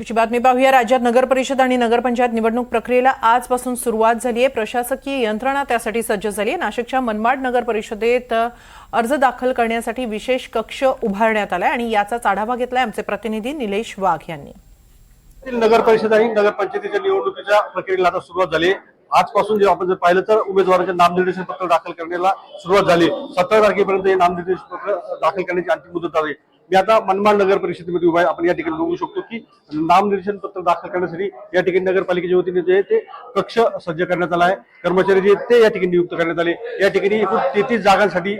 पुढची बातमी पाहूया. राज्यात नगर परिषद आणि नगरपंचायत निवडणूक प्रक्रियेला आजपासून सुरुवात झाली आहे प्रशासकीय यंत्रणा त्यासाठी सज्ज झाली आहे नाशिकच्या मनमाड नगर परिषदेत अर्ज दाखल करण्यासाठी विशेष कक्ष उभारण्यात आलाय आणि याचाच आढावा घेतलाय आमचे प्रतिनिधी निलेश वाघ यांनी. येथील नगर परिषद आणि नगरपंचायतीच्या निवडणुकीच्या प्रक्रियेला आता सुरुवात झाली आजपासून जे आपण जर पाहिलं तर उमेदवारांचे नामनिर्देशन पत्र दाखल करण्याला सुरुवात झाली सतरा तारखेपर्यंत हे नामनिर्देशन पत्र दाखल करण्याची अंतिम मुदत आहे. मी आता मनमाड नगर परिषदेमध्ये उभा आहे. आपण या ठिकाणी बघू शकतो की नामनिर्देशन पत्र दाखल करण्यासाठी या ठिकाणी नगरपालिकेच्या वतीने जे ते कक्ष सज्ज करण्यात आला आहे. कर्मचारी जे आहेत ते या ठिकाणी नियुक्त करण्यात आले. या ठिकाणी एकूण तेहतीस जागांसाठी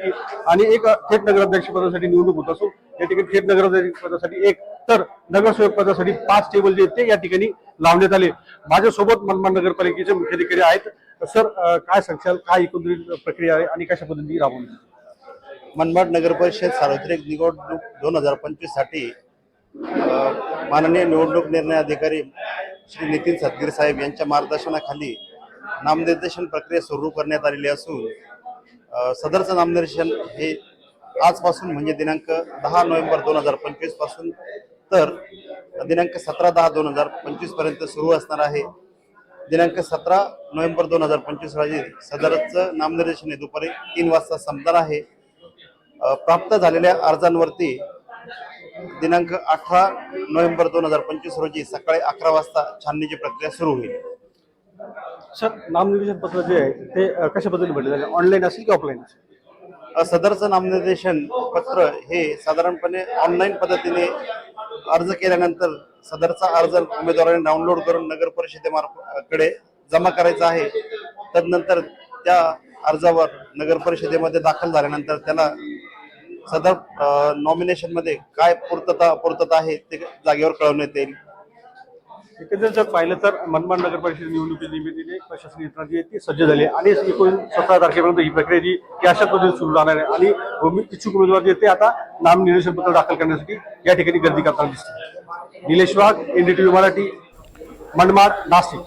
आणि एक थेट नगराध्यक्षपदासाठी निवडणूक होत असून या ठिकाणी थेट नगराध्यक्षपदासाठी एक तर नगरसेवक पदासाठी पाच टेबल जे आहेत ते या ठिकाणी लावण्यात आले. माझ्यासोबत मनमाड नगरपालिकेचे मुख्याधिकारी आहेत. सर काय सांगशाल? काय एकंदरीत प्रक्रिया आहे आणि कशा पद्धतीने राबवली? मनमाड नगर परिषद सार्वत्रिक निवडणूक दोन हजार पंचवीससाठी माननीय निवडणूक निर्णय अधिकारी श्री नितीन सदगीर साहेब यांच्या मार्गदर्शनाखाली नामनिर्देशन प्रक्रिया सुरू करण्यात आलेली असून सदरचं नामनिर्देशन हे आजपासून म्हणजे दिनांक दहा नोव्हेंबर दोन हजार पंचवीसपासून तर दिनांक सतरा दहा दोन हजार पंचवीसपर्यंत सुरू असणार आहे. दिनांक सतरा नोव्हेंबर दोन हजार पंचवीस रोजी सदरचं नामनिर्देशन हे दुपारी तीन वाजता संपणार आहे. प्राप्त झालेल्या अर्जांवरती दिनांक अठरा नोव्हेंबर दोन हजार पंचवीस रोजी सकाळी अकरा वाजता छाननीची प्रक्रिया सुरू होईल. सर नामनिर्देशन पत्र जे आहे ते कशा पद्धतीने जाईल ऑनलाईन असेल की ऑफलाईन असेल? सदरचं नामनिर्देशन पत्र हे साधारणपणे ऑनलाईन पद्धतीने अर्ज केल्यानंतर सदरचा अर्ज उमेदवाराने डाउनलोड करून नगर परिषदेमार्फत जमा करायचा आहे. तदनंतर त्या अर्जावर नगर परिषदेमध्ये दाखल झाल्यानंतर त्याला सदर नॉमिनेशनमध्ये काय पूर्तता पूर्तता आहे ते जागेवर कळवण्यात येईल. एकंदरीत जर पाहिलं तर मनमाड नगर परिषद निवडणुकी निमित्ताने प्रशासकीय यंत्रणा जी आहे ती सज्ज झाली आणि एकूण सतरा तारखेपर्यंत ही प्रक्रिया जी की अशा पद्धतीने सुरू राहणार आहे. आणि उमे- इच्छुक उमेदवार जे ते आता नामनिर्देशन पत्र दाखल करण्यासाठी या ठिकाणी गर्दी करताना दिसते निलेश वाघ एनडीटीव्ही मराठी मनमाड नाशिक.